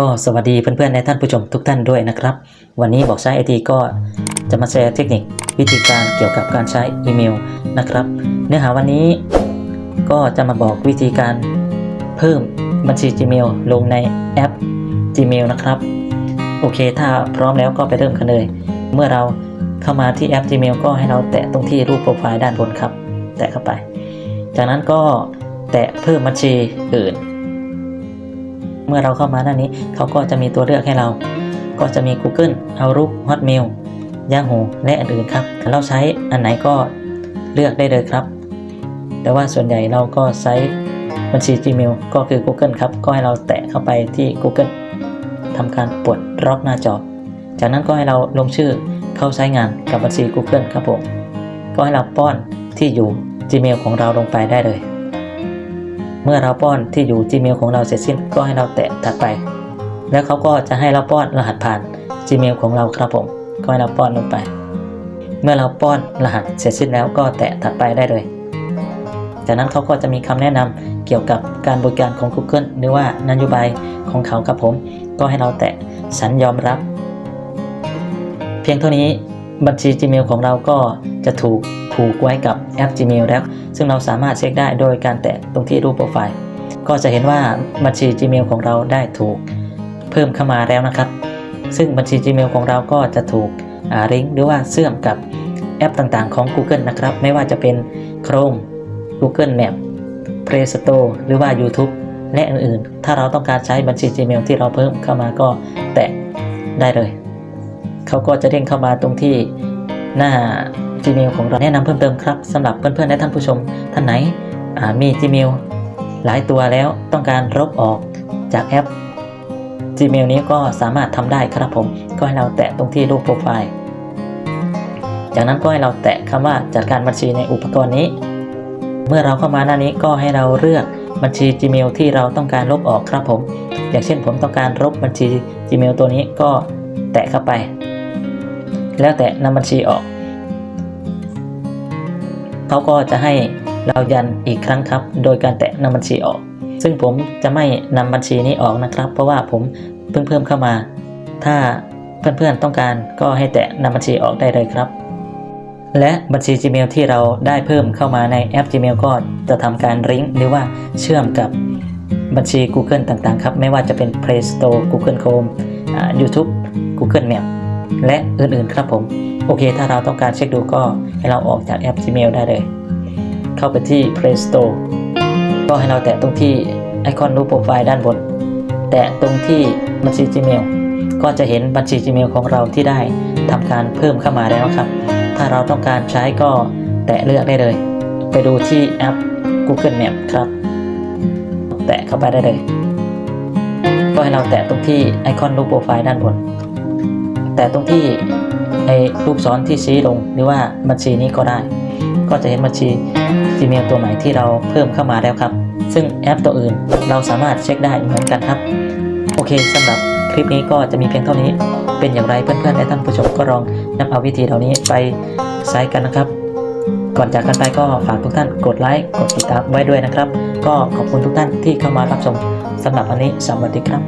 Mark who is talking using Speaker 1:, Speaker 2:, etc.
Speaker 1: ก็สวัสดีเพื่อนๆและท่านผู้ชมทุกท่านด้วยนะครับ วันนี้บอกใช้ไอทีก็จะมาแชร์เทคนิควิธีการเกี่ยวกับการใช้อีเมลนะครับ เนื้อหาวันนี้ก็จะมาบอกวิธีการเพิ่มบัญชี Gmail ลงในแอป Gmail นะครับ โอเค ถ้าพร้อมแล้วก็ไปเริ่มกันเลย เมื่อเราเข้ามาที่แอป Gmail ก็ให้เราแตะตรงที่รูปโปรไฟล์ด้านบนครับ แตะเข้าไป จากนั้นก็แตะเพิ่มบัญชีอื่น เมื่อเราเข้ามาด้านนี้ เขาก็จะมีตัวเลือกให้เรา ก็จะมี Google Outlook Hotmail Yahoo และอื่นๆครับถ้าเราใช้อันไหนก็เลือกได้เลยครับ แต่ว่าส่วนใหญ่เราก็ใช้บัญชี Gmail ก็คือ Google ครับ ก็ให้เราแตะเข้าไปที่ Google ทำการปลดล็อกหน้าจอ จากนั้นก็ให้เราลงชื่อเข้าใช้งานกับบัญชี Google ครับผม ก็ให้เราป้อนที่อยู่ Gmail ของเราลงไปได้เลย เมื่อเราป้อนที่อยู่ Gmail ของเราเสร็จสิ้นก็ให้เราแตะถัดไป แล้วเขาก็จะให้เราป้อนรหัสผ่าน Gmail ของเราครับผม ก็ให้เราป้อนลงไป เมื่อเราป้อนรหัสเสร็จสิ้นแล้วก็แตะถัดไปได้เลย จากนั้นเขาก็จะมีคำแนะนำเกี่ยวกับการบริการของ Google หรือว่านโยบายของเขาครับผม ก็ให้เราแตะฉันยอมรับ เพียงเท่านี้บัญชี Gmail ของเราก็จะถูกผูกไว้กับแอป Gmail แล้ว ซึ่งเราสามารถเช็คได้โดยการแตะตรงที่รูปโปรไฟล์ ก็จะเห็นว่าบัญชี Gmail ของเราได้ถูกเพิ่มเข้ามาแล้วนะครับ ซึ่งบัญชี Gmail ของเราก็จะถูกลิงหรือว่าเชื่อมกับแอปต่างๆของ Google นะครับ ไม่ว่าจะเป็น Chrome Google Map Play Store หรือว่า YouTube และอื่นๆ ถ้าเราต้องการใช้บัญชี Gmail ที่เราเพิ่มเข้ามาก็แตะได้เลย เขาก็จะเด้งเข้ามาตรงที่หน้า Gmail ของเราแนะนำเพิ่มเติมครับสำหรับเพื่อนๆและท่านผู้ชม ท่านไหนมี Gmail หลายตัวแล้วต้องการลบออกจากแอป Gmail นี้ก็สามารถทำได้ครับผม ก็ให้เราแตะตรงที่รูปโปรไฟล์ จากนั้นก็ให้เราแตะคำว่าจัดการบัญชีในอุปกรณ์นี้ เมื่อเราเข้ามาหน้านี้ก็ให้เราเลือกบัญชี Gmail ที่เราต้องการลบออกครับผม อย่างเช่นผมต้องการลบบัญชี Gmail ตัวนี้ก็แตะเข้าไป แล้วแตะนำบัญชีออก เขาก็จะให้เรายันอีกครั้งครับ โดยการแตะนำบัญชีออก ซึ่งผมจะไม่นำบัญชีนี้ออกนะครับ เพราะว่าผมเพิ่งเพิ่มเข้ามา ถ้าเพื่อนๆต้องการก็ให้แตะนำบัญชีออกได้เลยครับ และบัญชี Gmail ที่เราได้เพิ่มเข้ามาในแอป Gmail ก็จะทำการลิงหรือว่าเชื่อมกับบัญชี Google ต่างๆ ครับ ไม่ว่าจะเป็น Play Store Google Chrome YouTube Google Map และอื่นๆครับผม โอเค ถ้าเราต้องการเช็คดูก็ ให้เราออกจากแอป Gmail ได้เลย เข้าไปที่ Play Store ก็ให้เราแตะตรงที่ไอคอนรูปโปรไฟล์ด้านบน แตะตรงที่บัญชี Gmail ก็จะเห็นบัญชี Gmail ของเราที่ได้ทำการเพิ่มเข้ามาแล้วครับ ถ้าเราต้องการใช้ก็แตะเลือกได้เลย ไปดูที่แอป Google Map ครับ แตะเข้าไปได้เลย ก็ให้เราแตะตรงที่ไอคอนรูปโปรไฟล์ด้านบน แตะตรงที่ ไอรูปซ้อนที่ชี้ลงหรือว่าบัญชีนี้ก็ได้ ก็จะเห็นบัญชี Gmail ตัวใหม่ที่เราเพิ่มเข้ามาแล้วครับ ซึ่งแอปตัวอื่นเราสามารถเช็คได้เหมือนกันครับ โอเคสำหรับคลิปนี้ก็จะมีเพียงเท่านี้ เป็นอย่างไรเพื่อนๆและท่านผู้ชมก็ลองนำเอาวิธีเหล่านี้ไปใช้กันนะครับ ก่อนจากกันไปก็ฝากทุกท่านกดไลค์กดติดตามไว้ด้วยนะครับ ก็ขอบคุณทุกท่านที่เข้ามารับชมสำหรับวันนี้สวัสดีครับ